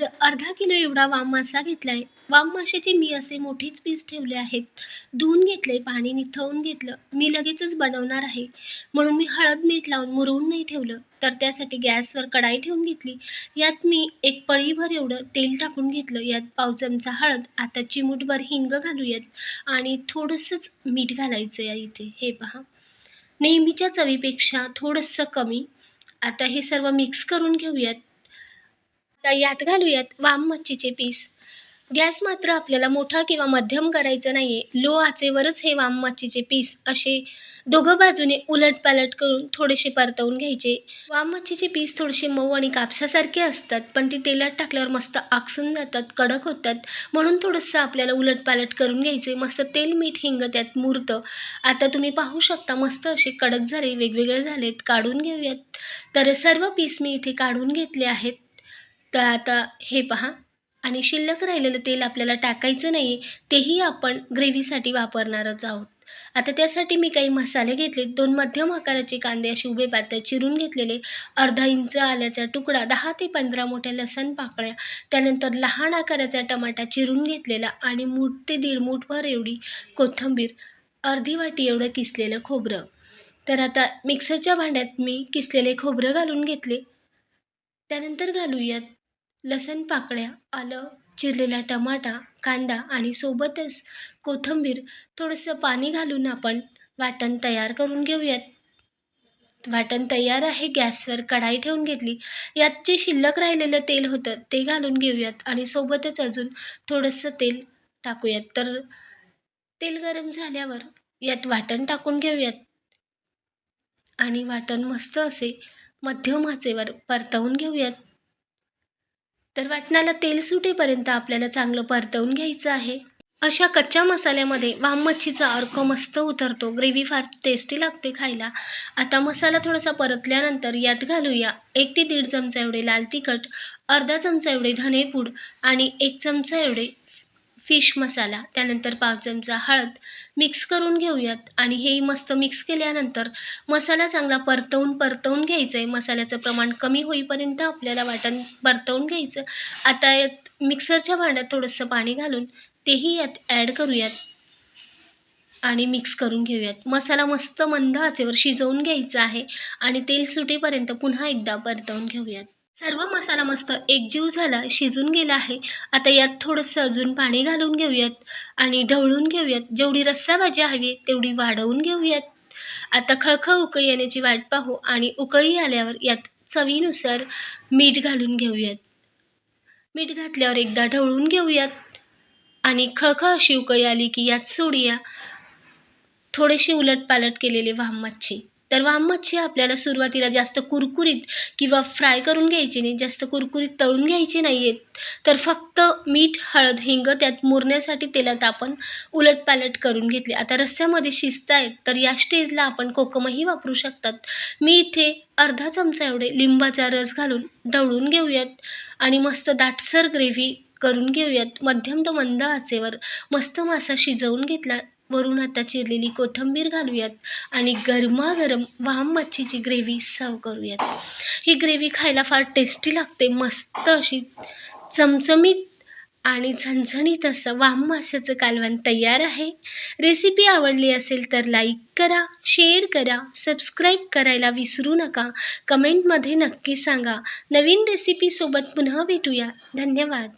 तर अर्धा किलो एवढा वाम मासा घेतला आहे वाम माशाचे मी असे मोठेच पीस ठेवले आहेत. धुवून घेतले पाणी निथळून घेतलं. मी लगेचच बनवणार आहे. म्हणून मी हळद मीठ लावून मुरवून नाही ठेवलं. तर त्यासाठी गॅसवर कढाई ठेवून घेतली. यात मी एक पळीभर एवढं तेल टाकून घेतलं. यात पाव चमचा हळद आता चिमूटभर हिंग घालूयात आणि थोडंसंच मीठ घालायचं या इथे. हे पहा. नेहमीच्या चवीपेक्षा थोडंसं कमी. आता हे सर्व मिक्स करून घेऊयात. आता यात घालूयात वाम मच्छीचे पीस. गॅस मात्र आपल्याला मोठा किंवा मध्यम करायचं नाही आहे लो आचेवरच हे वाम मच्छीचे पीस असे दोघं बाजूने उलटपालट करून थोडेसे परतवून घ्यायचे. वाम मच्छीचे पीस थोडेसे मऊ आणि कापसासारखे असतात पण ते तेलात टाकल्यावर मस्त आकसून जातात कडक होतात. म्हणून थोडंसं आपल्याला उलटपालट करून घ्यायचे. मस्त तेल मीठ हिंग त्यात मुरतं. आता तुम्ही पाहू शकता मस्त असे कडक झाले वेगवेगळे झालेत. काढून घेऊयात. तर सर्व पीस मी इथे काढून घेतले आहेत. तर आता हे पहा. आणि शिल्लक राहिलेलं तेल आपल्याला टाकायचं नाही आहे तेही आपण ग्रेव्हीसाठी वापरणारच आहोत. आता त्यासाठी मी काही मसाले घेतले दोन मध्यम आकाराचे कांदे असे उभे पातळ चिरून घेतलेले. अर्धा इंच आल्याचा तुकडा दहा ते पंधरा मोठ्या लसण पाकळ्या त्यानंतर लहान आकाराचा टमाटा चिरून घेतलेला आणि मूठ ते दीड मूठभर एवढी कोथिंबीर अर्धी वाटी एवढं किसलेलं खोबरं. तर आता मिक्सरच्या भांड्यात मी किसलेले खोबरं घालून घेतले. त्यानंतर घालूयात लसण पाकळ्या आलं चिरलेला टमाटा कांदा आणि सोबतच कोथिंबीर थोडंसं पाणी घालून आपण वाटण तयार करून घेऊयात. वाटण तयार आहे गॅसवर कढाई ठेवून घेतली. यात जे शिल्लक राहिलेलं तेल होतं ते घालून घेऊयात आणि सोबतच अजून थोडंसं तेल टाकूयात. तर तेल गरम झाल्यावर यात वाटण टाकून घेऊयात. आणि वाटण मस्त असे मध्यम आचेवर परतवून घेऊयात. तर वाटणाला तेल सुटेपर्यंत आपल्याला चांगलं परतवून घ्यायचं आहे. अशा कच्च्या मसाल्यामध्ये वाम मच्छीचा अर्क मस्त उतरतो. ग्रेव्ही फार टेस्टी लागते खायला. आता मसाला थोडासा परतल्यानंतर यात घालूया एक ते दीड चमचा एवढे लाल तिखट अर्धा चमचा एवढे धनेपूड आणि एक चमचा एवढे फिश मसाला त्यानंतर पाव चमचा हळद मिक्स करून घेऊयात. आणि हेही मस्त मिक्स केल्यानंतर मसाला चांगला परतवून परतवून घ्यायचं आहे मसाल्याचं प्रमाण कमी होईपर्यंत आपल्याला वाटण परतवून घ्यायचं. आता यात मिक्सरच्या भांड्यात थोडंसं पाणी घालून तेही यात ॲड करूयात. आणि मिक्स करून घेऊयात. मसाला मस्त मंद आचेवर शिजवून घ्यायचा आहे. आणि तेल सुटेपर्यंत पुन्हा एकदा परतवून घेऊयात. सर्व मसाला मस्त एकजीव झाला शिजून गेला आहे. आता यात थोडंसं अजून पाणी घालून घेऊयात आणि ढवळून घेऊयात. जेवढी रस्सा भाजी हवी तेवढी वाढवून घेऊयात. आता खळखळ उकळी येण्याची वाट पाहू आणि उकळी आल्यावर यात चवीनुसार मीठ घालून घेऊयात. मीठ घातल्यावर एकदा ढवळून घेऊयात आणि खळखळ अशी उकळी आली की यात सोडूया थोडेसे उलटपालट केलेले वाम मच्छी तर वाम मच्छी आपल्याला सुरुवातीला जास्त कुरकुरीत किंवा फ्राय करून घ्यायची नाही जास्त कुरकुरीत तळून घ्यायची नाही आहेत तर फक्त मीठ हळद हिंग त्यात मुरण्यासाठी तेलात आपण उलटपालट करून घेतले. आता रस्स्यामध्ये शिजत आहेत तर या स्टेजला आपण कोकमही वापरू शकतात. मी इथे अर्धा चमचा एवढे लिंबाचा रस घालून ढवळून घेऊयात आणि मस्त दाटसर ग्रेव्ही करून घेऊयात. मध्यम तो मंद आचेवर मस्त मासा शिजवून घेतला वरून आता चिरलेली कोथिंबीर घालूयात आणि गरमागरम वाम मच्छीची ग्रेव्ही सर्व करूयात. ही ग्रेव्ही खायला फार टेस्टी लागते. मस्त अशी चमचमीत आणि झणझणीत असं वाम माशाचं कालवण तयार आहे. रेसिपी आवडली असेल तर लाईक करा शेअर करा सबस्क्राईब करायला विसरू नका. कमेंटमध्ये नक्की सांगा. नवीन रेसिपीसोबत पुन्हा भेटूया. धन्यवाद.